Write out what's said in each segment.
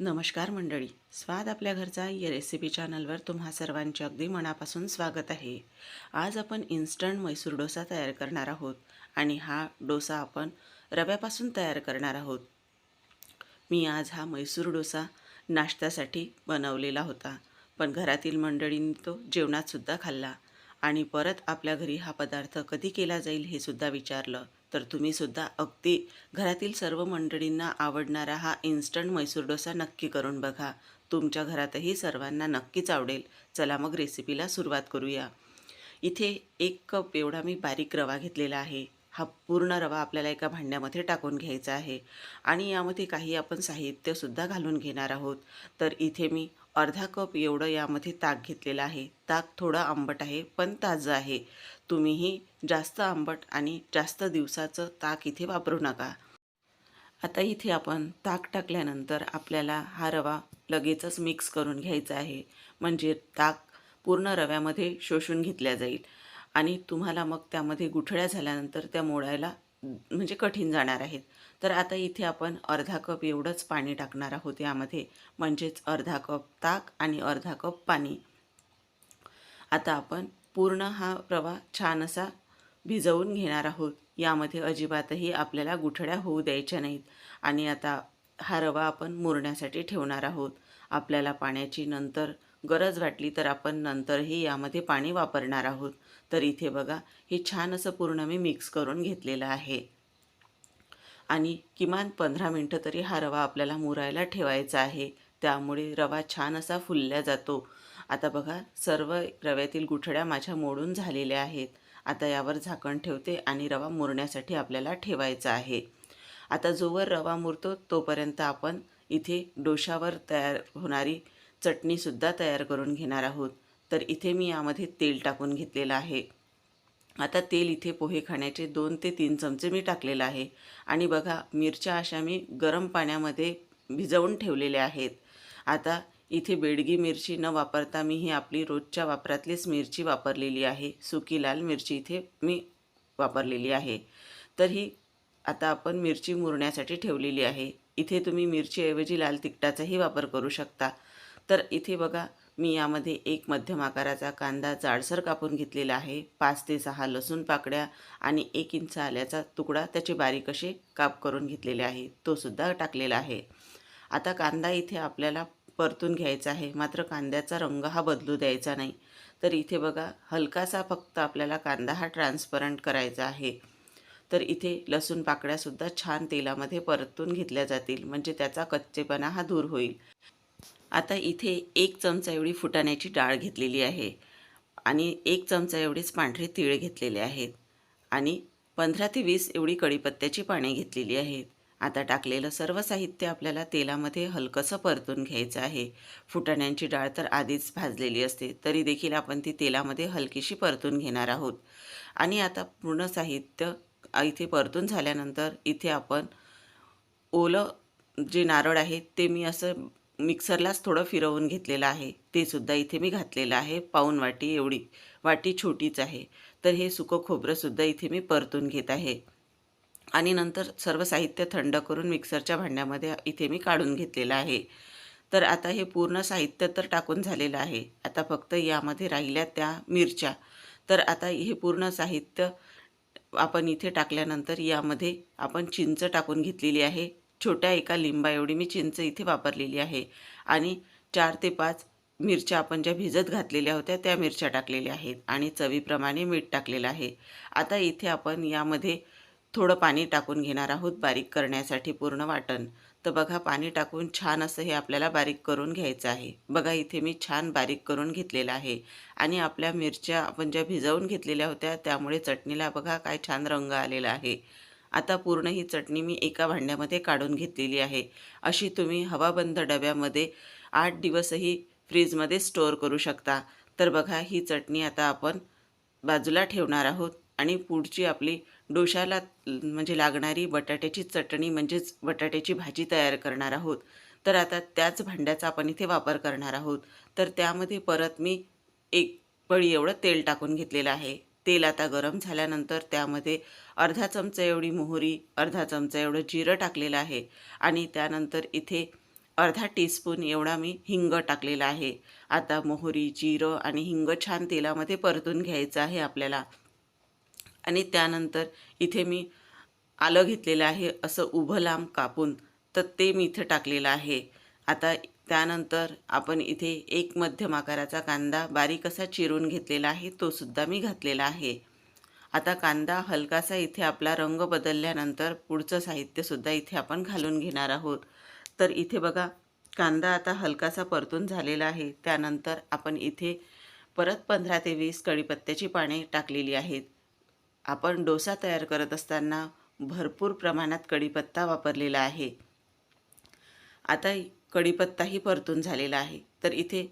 नमस्कार मंडळी. स्वाद आपल्या घरचा या रेसिपी चॅनलवर तुम्हा सर्वांचे अगदी मनापासून स्वागत आहे. आज आपण इन्स्टंट मैसूर डोसा तयार करणार आहोत आणि हा डोसा आपण रव्यापासून तयार करणार आहोत. मी आज हा मैसूर डोसा नाश्त्यासाठी बनवलेला होता पण घरातील मंडळींनी तो जेवणातसुद्धा खाल्ला आणि परत आपल्या घरी हा पदार्थ कधी केला जाईल हे सुद्धा विचारलं. तर तुम्हीसुद्धा अगदी घरातील सर्व मंडळींना आवडणारा हा इन्स्टंट मैसूर डोसा नक्की करून बघा. तुमच्या घरातही सर्वांना नक्कीच आवडेल. चला मग रेसिपीला सुरुवात करूया. इथे एक कप एवढा मी बारीक रवा घेतलेला आहे. हा पूर्ण रवा आपल्याला एका भांड्यामध्ये टाकून घ्यायचा आहे. आणि यामध्ये काही आपण साहित्यसुद्धा घालून घेणार आहोत. तर इथे मी अर्धा कप एवढं यामध्ये ताक घेतलेलं आहे. ताक थोडं आंबट आहे पण ताजं आहे. तुम्हीही जास्त आंबट आणि जास्त दिवसाचं ताक इथे वापरू नका. आता इथे आपण ताक टाकल्यानंतर आपल्याला हा रवा लगेचच मिक्स करून घ्यायचा आहे. म्हणजे ताक पूर्ण रव्यामध्ये शोषून घेतल्या जाईल. आणि तुम्हाला मग त्यामध्ये गुठळ्या झाल्यानंतर त्या मोडायला म्हणजे कठीण जाणार आहेत. तर आता इथे आपण अर्धा कप एवढंच पाणी टाकणार आहोत यामध्ये म्हणजेच अर्धा कप ताक आणि अर्धा कप पाणी. आता आपण पूर्ण हा रवा छान असा भिजवून घेणार आहोत. यामध्ये अजिबातही आपल्याला गुठड्या होऊ द्यायच्या नाहीत. आणि आता हा रवा आपण मुरण्यासाठी ठेवणार आहोत. आपल्याला पाण्याची नंतर गरज वाटली तर आपण नंतरही यामध्ये पाणी वापरणार आहोत. तर इथे बघा हे छान असं पूर्ण मी मिक्स करून घेतलेलं आहे. आणि किमान पंधरा मिनटं तरी हा रवा आपल्याला मुरायला ठेवायचा आहे. त्यामुळे रवा छान असा फुलल्या जातो. आता बघा सर्व रव्यातील गुठड्या माझ्या मोडून झालेल्या आहेत. आता यावर झाकण ठेवते आणि रवा मुरण्यासाठी आपल्याला ठेवायचा आहे. आता जोवर रवा मुरतो तोपर्यंत आपण इथे डोशावर तयार होणारी चटणीसुद्धा तयार करून घेणार आहोत. तर इथे मी यामध्ये तेल टाकून घेतलेलं आहे. आता तेल इथे पोहे खाण्याचे दोन ते तीन चमचे मी टाकलेलं आहे. आणि बघा मिरच्या अशा मी गरम पाण्यामध्ये भिजवून ठेवलेल्या आहेत. आता इथे बेडगी मिरची न वापरता मी ही आपली रोजच्या वापरातलीच मिरची वापरलेली आहे. सुकी लाल मिरची इथे मी वापरलेली आहे. तर ही आता आपण मिरची मुरण्यासाठी ठेवलेली आहे. इथे तुम्ही मिरचीऐवजी लाल तिखटाचाही वापर करू शकता. तर इथे बघा मी यामध्ये एक मध्यम आकाराचा कांदा जाडसर कापून घेतलेला आहे. पाच ते सहा लसूण पाकड्या आणि एक इंच आल्याचा तुकडा त्याचे बारीक असे काप करून घेतलेले आहे. तो सुद्धा टाकलेला आहे. आता कांदा इथे आपल्याला परतून घ्यायचा आहे. मात्र कांद्याचा रंग हा बदलू द्यायचा नाही. तर इथे बघा हलकासा फक्त आपल्याला कांदा हा ट्रान्सपरंट करायचा आहे. तर इथे लसूण पाकड्यासुद्धा छान तेलामध्ये परतून घेतल्या जातील. म्हणजे त्याचा कच्चेपणा हा दूर होईल. आता इथे एक चमचा एवढी फुटाण्याची डाळ घेतलेली आहे आणि एक चमचा एवढीच पांढरे तीळ घेतलेले आहेत आणि पंधरा ते वीस एवढी कढीपत्त्याची पाने घेतलेली आहेत. आता टाकलेलं सर्व साहित्य आपल्याला तेलामध्ये हलकंसं परतून घ्यायचं आहे. फुटाण्यांची डाळ तर आधीच भाजलेली असते तरी देखील आपण ती तेलामध्ये हलकीशी परतून घेणार आहोत. आणि आता पूर्ण साहित्य इथे परतून झाल्यानंतर इथे आपण ओलं जे नारळ आहे ते मी असं मिक्सरलाच थोडं फिरवून घेतलेलं आहे. ते सुद्धा इथे मी घातलेलं आहे. पाऊन वाटी एवढी. वाटी छोटीच आहे. तर हे सुकं खोबरंसुद्धा इथे मी परतून घेत आहे. आणि नंतर सर्व साहित्य थंड करून मिक्सरच्या भांड्यामध्ये इथे मी काढून घेतलेलं आहे. तर आता हे पूर्ण साहित्य तर टाकून झालेलं आहे. आता फक्त यामध्ये राहिल्या त्या मिरच्या. तर आता हे पूर्ण साहित्य आपण इथे टाकल्यानंतर यामध्ये आपण चिंच टाकून घेतलेली आहे. छोट्या एका लिंबा एवढी मी चिंच इथे वापरलेली आहे. आणि चार ते पाच मिरच्या आपण ज्या भिजत घातलेल्या होत्या त्या मिरच्या टाकलेल्या आहेत. आणि चवीप्रमाणे मीठ टाकलेलं आहे. आता इथे आपण यामध्ये थोडं पाणी टाकून घेणार आहोत बारीक करण्यासाठी पूर्ण वाटण. तर बघा पाणी टाकून छान असं हे आपल्याला बारीक करून घ्यायचं आहे. बघा इथे मी छान बारीक करून घेतलेलं आहे. आणि आपल्या मिरच्या आपण ज्या भिजवून घेतलेल्या होत्या त्यामुळे चटणीला बघा काय छान रंग आलेला आहे. आता पूर्ण ही चटणी मी एका भांड्यामध्ये काढून घेतलेली आहे. अशी तुम्ही हवाबंद डब्यामध्ये आठ दिवसही फ्रीजमध्ये स्टोअर करू शकता. तर बघा ही चटणी आता आपण बाजूला ठेवणार आहोत आणि पुढची आपली डोशाला म्हणजे लागणारी बटाट्याची चटणी म्हणजेच बटाट्याची भाजी तयार करणार आहोत. तर आता त्याच भांड्याचा आपण इथे वापर करणार आहोत. तर त्यामध्ये परत मी एक पळी एवढं तेल टाकून घेतलेलं आहे. तेल आता गरम झाल्यानंतर त्यामध्ये अर्धा चमचा एवढी मोहरी अर्धा चमचा एवढं जिरं टाकलेलं आहे आणि त्यानंतर इथे अर्धा टीस्पून एवढा मी हिंग टाकलेला आहे. आता मोहरी जिरं आणि हिंग छान तेलामध्ये परतून घ्यायचं आहे आपल्याला. आणि त्यानंतर इथे मी आलं घेतलेलं आहे असं उभं लांब कापून तर ते मी इथं टाकलेलं आहे. आता त्यानंतर आपण इथे एक मध्यम आकाराचा कांदा बारीक असा चिरून घेतलेला आहे तो सुद्धा मी घातलेला आहे. आता कांदा हलकासा इथे आपला रंग बदलल्यानंतर पुढचं साहित्यसुद्धा इथे आपण घालून घेणार आहोत. तर इथे बघा कांदा आता हलकासा परतून झालेला आहे. त्यानंतर आपण इथे परत पंधरा ते वीस कढीपत्त्याची पाने टाकलेली आहेत. आपण डोसा तयार करत असताना भरपूर प्रमाणात कढीपत्ता वापरलेला आहे. आता कढीपत्ताही परतून झालेला आहे. तर इथे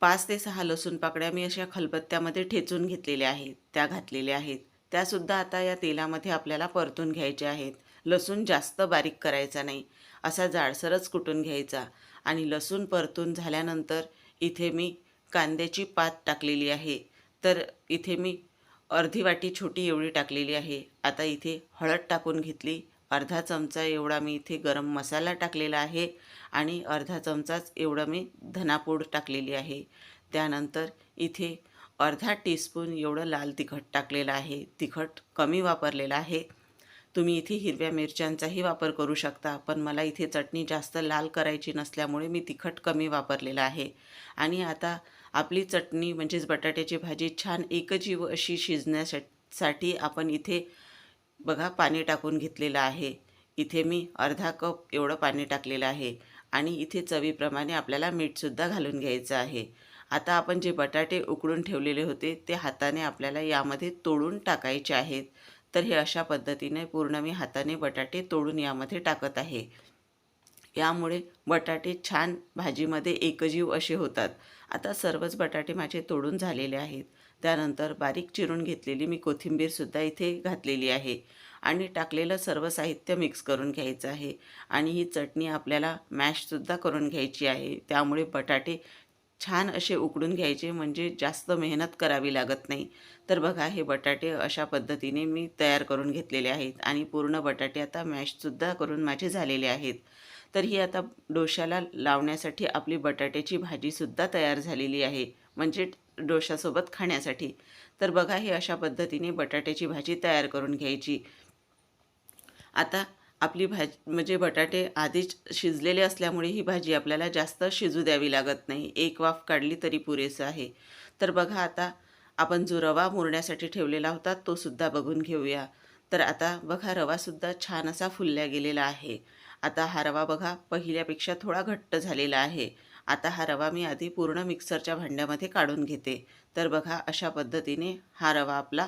पाच ते सहा लसूण पाकळ्या मी अशा खलबत्त्यामध्ये ठेचून घेतलेल्या आहेत त्या घातलेल्या आहेत. त्यासुद्धा आता या तेलामध्ये आपल्याला परतून घ्यायच्या आहेत. लसूण जास्त बारीक करायचा नाही असा जाडसरच कुटून घ्यायचा. आणि लसूण परतून झाल्यानंतर इथे मी कांद्याची पात टाकलेली आहे. तर इथे मी अर्धी वाटी छोटी एवढी टाकलेली आहे. आता इथे हळद टाकून घेतली. अर्धा चमचा एवढा मी इथे गरम मसाला टाकलेला आहे आणि अर्धा चमचाच एवढं मी धनापूड टाकलेली आहे. त्यानंतर इथे अर्धा टीस्पून एवढं लाल तिखट टाकलेलं आहे. तिखट कमी वापरलेलं आहे. तुम्ही इथे हिरव्या मिरच्यांचाही वापर करू शकता पण मला इथे चटणी जास्त लाल करायची नसल्यामुळे मी तिखट कमी वापरलेलं आहे. आणि आता आपली चटणी म्हणजेच बटाट्याची भाजी छान एकजीव अशी शिजण्यासाठी आपण इथे बघा पाणी टाकून घेतलेलं आहे. इथे मी अर्धा कप एवढं पाणी टाकलेलं आहे आणि इथे चवीप्रमाणे आपल्याला मीठसुद्धा घालून घ्यायचं आहे. आता आपण जे बटाटे उकडून ठेवलेले होते ते हाताने आपल्याला यामध्ये तोडून टाकायचे आहेत. तर हे अशा पद्धतीने पूर्ण मी हाताने बटाटे तोडून यामध्ये टाकत आहे. यामुळे बटाटे छान भाजीमध्ये एकजीव असे होतात. आता सर्वच बटाटे माझे तोडून झालेले आहेत. त्यानंतर बारीक चिरून घेतलेली मी कोथिंबीरसुद्धा इथे घातलेली आहे. आणि टाकलेलं सर्व साहित्य मिक्स करून घ्यायचं आहे. आणि ही चटणी आपल्याला मॅशसुद्धा करून घ्यायची आहे. त्यामुळे बटाटे छान असे उकडून घ्यायचे म्हणजे जास्त मेहनत करावी लागत नाही. तर बघा हे बटाटे अशा पद्धतीने मी तयार करून घेतलेले आहेत आणि पूर्ण बटाटे आता मॅशसुद्धा करून माझे झालेले आहेत. तर ही आता डोशाला लावण्यासाठी आपली बटाट्याची भाजीसुद्धा तयार झालेली आहे म्हणजे डोशासोबत खाण्यासाठी. तर बघा हे अशा पद्धतीने बटाट्याची भाजी तयार करून घ्यायची. आता आपली भाजी म्हणजे बटाटे आधीच शिजलेले असल्यामुळे ही भाजी आपल्याला जास्त शिजू द्यावी लागत नाही. एक वाफ काढली तरी पुरेसं आहे. तर बघा आता आपण जो रवा मुरण्यासाठी ठेवलेला होता तो सुद्धा बघून घेऊया. तर आता बघा रवासुद्धा छान असा फुलल्या गेलेला आहे. आता हा रवा बघा पहिल्यापेक्षा थोडा घट्ट झालेला आहे. आता हा रवा मी आधी पूर्ण मिक्सरच्या भांड्यामध्ये काढून घेते. तर बघा अशा पद्धतीने हा रवा आपला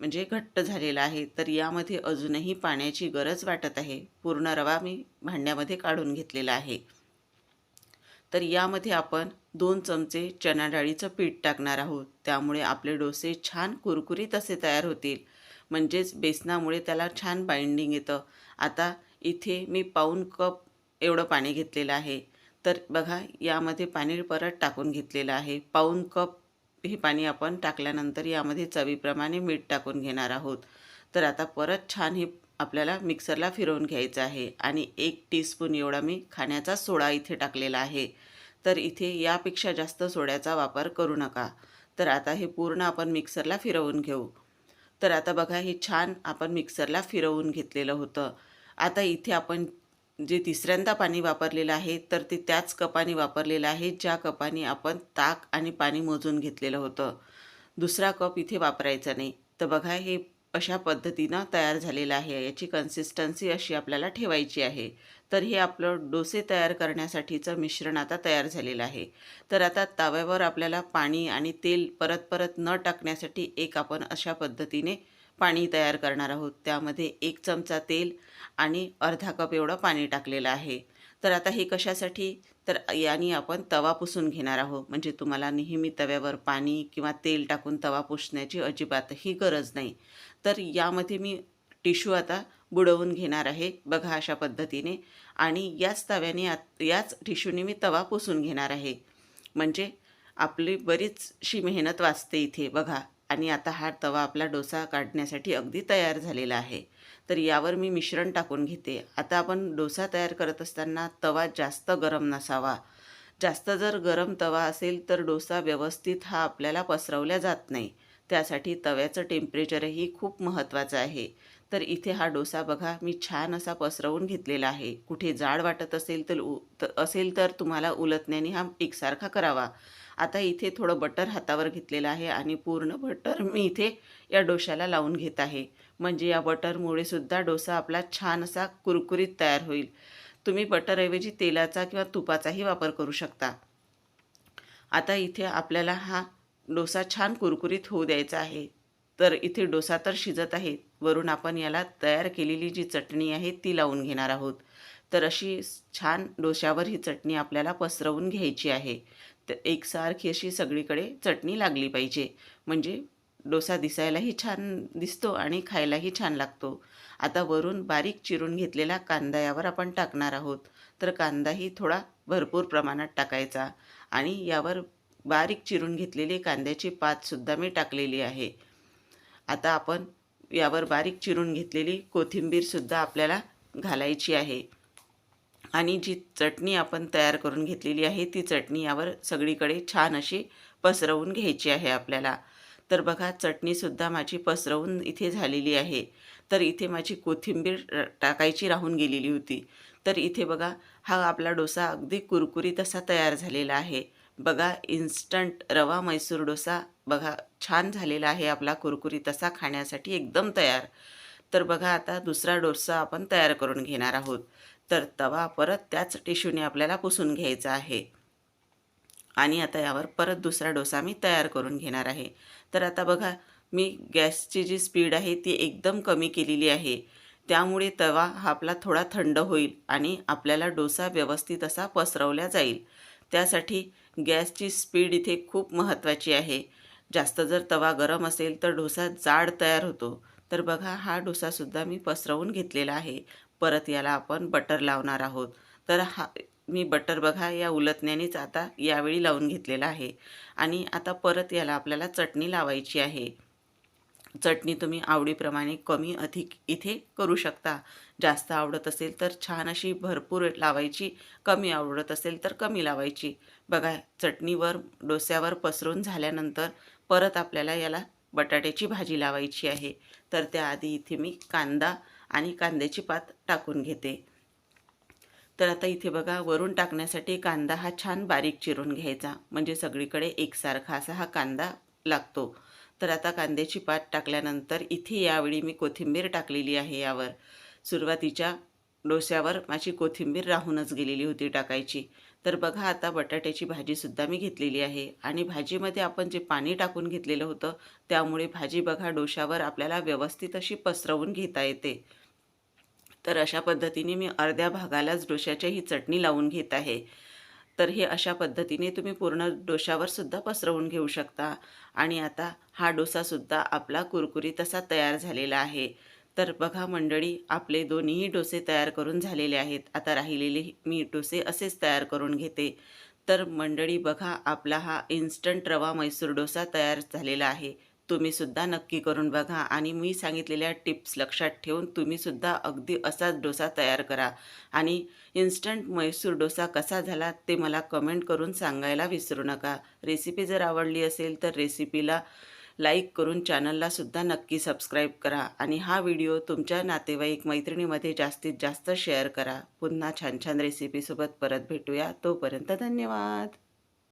म्हणजे घट्ट झालेला आहे तर यामध्ये अजूनही पाण्याची गरज वाटत आहे. पूर्ण रवा मी भांड्यामध्ये काढून घेतलेला आहे. तर यामध्ये आपण दोन चमचे चणा डाळीचं पीठ टाकणार आहोत. त्यामुळे आपले डोसे छान कुरकुरीत असे तयार होतील. म्हणजेच बेसनामुळे त्याला छान बाइंडिंग येतं. आता इथे मी पाऊन कप एवढं पाणी घेतलेलं आहे. तर बघा यामध्ये पाणी परत टाकून घेतलेलं आहे. पाऊन कप हे पाणी आपण टाकल्यानंतर यामध्ये चवीप्रमाणे मीठ टाकून घेणार आहोत. तर आता परत छान हे आपल्याला मिक्सरला फिरवून घ्यायचं आहे आणि एक टीस्पून एवढा मी खाण्याचा सोडा इथे टाकलेला आहे. तर इथे यापेक्षा जास्त सोड्याचा वापर करू नका. तर आता हे पूर्ण आपण मिक्सरला फिरवून घेऊ. तर आता बघा हे छान आपण मिक्सरला फिरवून घेतलेलं होतं. आता इथे आपण जे तिसऱ्यांदा पाणी वापरलेलं आहे तर ते त्याच कपाने वापरलेलं आहे ज्या कपाने आपण ताक आणि पाणी मोजून घेतलेलं होतं. दुसरा कप इथे वापरायचा नाही. तर बघा हे अशा पद्धतीनं तयार झालेलं आहे. याची कन्सिस्टन्सी अशी आपल्याला ठेवायची आहे. तर हे आपलं डोसे तयार करण्यासाठीचं मिश्रण आता तयार झालेलं आहे. तर आता तव्यावर आपल्याला पाणी आणि तेल परत परत न टाकण्यासाठी एक आपण अशा पद्धतीने पाणी तयार करणार आहोत. त्यामध्ये एक चमचा तेल आणि अर्धा कप एवढं पाणी टाकलेलं आहे. तर आता हे कशासाठी? तर याने आपण तवा पुसून घेणार आहोत. म्हणजे तुम्हाला नेहमी तव्यावर पाणी किंवा तेल टाकून तवा पुसण्याची अजिबातही गरज नाही. तर यामध्ये मी टिश्यू आता बुडवून घेणार आहे. बघा अशा पद्धतीने. आणि याच तव्याने आत याच टिश्यूने मी तवा पुसून घेणार आहे. म्हणजे आपली बरीचशी मेहनत वाचते इथे. बघा. आणि आता हा तवा आपला डोसा काढण्यासाठी अगदी तयार झालेला आहे. तर यावर मी मिश्रण टाकून घेते. आता आपण डोसा तयार करत असताना तवा जास्त गरम नसावा. जास्त जर गरम तवा असेल तर डोसा व्यवस्थित हा आपल्याला पसरवल्या जात नाही. त्यासाठी तव्याचं टेम्परेचरही खूप महत्त्वाचं आहे. तर इथे हा डोसा बघा मी छान असा पसरवून घेतलेला आहे. कुठे जाड वाटत असेल तर उ त असेल तर तुम्हाला उलटण्याने हा एकसारखा करावा. आता इथे थोडं बटर हातावर घेतलेलं आहे आणि पूर्ण बटर मी इथे या डोशाला लावून घेत आहे. म्हणजे या बटरमुळे सुद्धा डोसा आपला छान असा कुरकुरीत तयार होईल. तुम्ही बटरऐवजी तेलाचा किंवा तुपाचाही वापर करू शकता. आता इथे आपल्याला हा डोसा छान कुरकुरीत होऊ द्यायचा आहे. तर इथे डोसा तर शिजत आहे. वरून आपण याला तयार केलेली जी चटणी आहे ती लावून घेणार आहोत. तर अशी छान डोश्यावर ही चटणी आपल्याला पसरवून घ्यायची आहे. तर एकसारखी अशी सगळीकडे चटणी लागली पाहिजे. म्हणजे डोसा दिसायलाही छान दिसतो आणि खायलाही छान लागतो. आता वरून बारीक चिरून घेतलेला कांदा यावर आपण टाकणार आहोत. तर कांदाही थोडा भरपूर प्रमाणात टाकायचा. आणि यावर बारीक चिरून घेतलेली कांद्याची पातसुद्धा मी टाकलेली आहे. आता आपण यावर बारीक चिरून घेतलेली कोथिंबीरसुद्धा आपल्याला घालायची आहे. आणि जी चटणी आपण तयार करून घेतलेली आहे ती चटणी यावर सगळीकडे छान अशी पसरवून घ्यायची आहे आपल्याला. तर बघा चटणीसुद्धा माझी पसरवून इथे झालेली आहे. तर इथे माझी कोथिंबीर टाकायची राहून गेलेली होती. तर इथे बघा हा आपला डोसा अगदी कुरकुरीत असा तयार झालेला आहे. बघा इन्स्टंट रवा मैसूर डोसा बघा छान झालेला आहे आपला कुरकुरीत असा खाण्यासाठी एकदम तयार. तर बघा आता दुसरा डोसा आपण तयार करून घेणार आहोत. तर तवा परत त्याच टिश्यूने आपल्याला पुसून घ्यायचा आहे. आणि आता यावर परत दुसरा डोसा मी तयार करून घेणार आहे. तर आता बघा मी गॅसची जी स्पीड आहे ती एकदम कमी केलेली आहे. त्यामुळे तवा हा आपला थोडा थंड होईल आणि आपल्याला डोसा व्यवस्थित असा पसरवला जाईल. त्यासाठी गॅसची स्पीड इथे खूप महत्त्वाची आहे. जास्त जर तवा गरम असेल तर डोसा जाड तयार होतो. तर बघा हा डोसासुद्धा मी पसरवून घेतलेला आहे. परत याला आपण बटर लावणार आहोत. तर हा मी बटर बघा या उलटण्यानेच आता यावेळी लावून घेतलेला आहे. आणि आता परत याला आपल्याला चटणी लावायची आहे. चटणी तुम्ही आवडीप्रमाणे कमी अधिक इथे करू शकता. जास्त आवडत असेल तर छान अशी भरपूर लावायची. कमी आवडत असेल तर कमी लावायची. बघा चटणीवर डोस्यावर पसरून झाल्यानंतर परत आपल्याला याला बटाट्याची भाजी लावायची आहे. तर त्याआधी इथे मी कांदा आणि कांद्याची पात टाकून घेते. तर आता इथे बघा वरून टाकण्यासाठी कांदा हा छान बारीक चिरून घ्यायचा. म्हणजे सगळीकडे एकसारखा असा हा कांदा लागतो. तर आता कांद्याची पात टाकल्यानंतर इथे यावेळी मी कोथिंबीर टाकलेली आहे यावर. सुरुवातीच्या डोस्यावर माझी कोथिंबीर राहूनच गेलेली होती टाकायची. तर बघा आता बटाट्याची भाजीसुद्धा मी घेतलेली आहे. आणि भाजीमध्ये आपण जे पाणी टाकून घेतलेलं होतं त्यामुळे भाजी बघा डोशावर आपल्याला व्यवस्थित अशी पसरवून घेता येते. तर अशा पद्धतीने मी अर्ध्या भागालाच डोशाच्या ही चटणी लावून घेत आहे. तर हे अशा पद्धतीने तुम्ही पूर्ण डोशावर सुद्धा पसरवून घेऊ शकता. आणि आता हा डोसासुद्धा आपला कुरकुरीत असा तयार झालेला आहे. तर बघा मंडळी आपले दोन्हीही डोसे तयार करून झालेले आहेत. आता राहिलेले मी डोसे असेच तयार करून घेते. तर मंडळी बघा आपला हा इन्स्टंट रवा मैसूर डोसा तयार झालेला आहे. तुम्हीसुद्धा नक्की करून बघा आणि मी सांगितलेल्या टिप्स लक्षात ठेवून तुम्हीसुद्धा अगदी असाच डोसा तयार करा. आणि इन्स्टंट मैसूर डोसा कसा झाला ते मला कमेंट करून सांगायला विसरू नका. रेसिपी जर आवडली असेल तर रेसिपीला लाईक करून चॅनललासुद्धा नक्की सबस्क्राईब करा आणि हा व्हिडिओ तुमच्या नातेवाईक मैत्रिणीमध्ये जास्तीत जास्त शेअर करा. पुन्हा छान छान रेसिपीसोबत परत भेटूया. तोपर्यंत धन्यवाद.